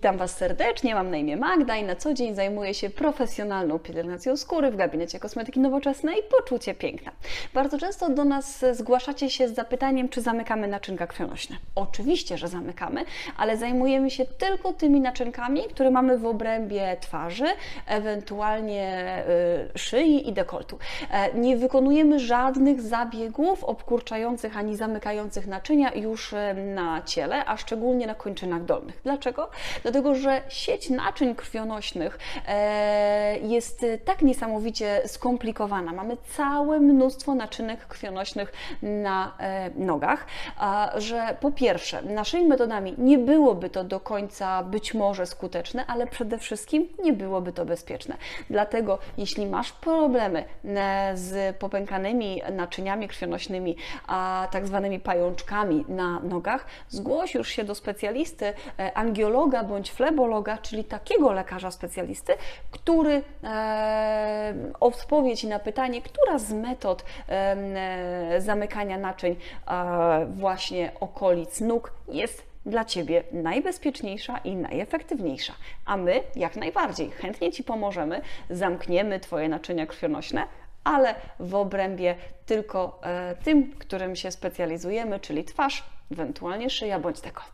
Witam Was serdecznie, mam na imię Magda i na co dzień zajmuję się profesjonalną pielęgnacją skóry w gabinecie kosmetyki nowoczesnej Poczucie Piękna. Bardzo często do nas zgłaszacie się z zapytaniem, czy zamykamy naczynka krwionośne. Oczywiście, że zamykamy, ale zajmujemy się tylko tymi naczynkami, które mamy w obrębie twarzy, ewentualnie y, szyi i dekoltu. E, Nie wykonujemy żadnych zabiegów obkurczających ani zamykających naczynia już e, na ciele, a szczególnie na kończynach dolnych. Dlaczego? Dlatego, że sieć naczyń krwionośnych e, jest e, tak niesamowicie skomplikowana. Mamy całe mnóstwo naczynek krwionośnych na e, nogach, że po pierwsze, naszymi metodami nie byłoby to do końca być może skuteczne, ale przede wszystkim nie byłoby to bezpieczne. Dlatego, jeśli masz problemy z popękanymi naczyniami krwionośnymi, a tak zwanymi pajączkami na nogach, zgłoś już się do specjalisty, angiologa bądź flebologa, czyli takiego lekarza specjalisty, który e, odpowie Ci na pytanie, która z metod e, zamykania naczyń e, właśnie okolic nóg jest dla Ciebie najbezpieczniejsza i najefektywniejsza. A my jak najbardziej chętnie Ci pomożemy, zamkniemy Twoje naczynia krwionośne, ale w obrębie tylko e, tym, którym się specjalizujemy, czyli twarz, ewentualnie szyja bądź dekolt.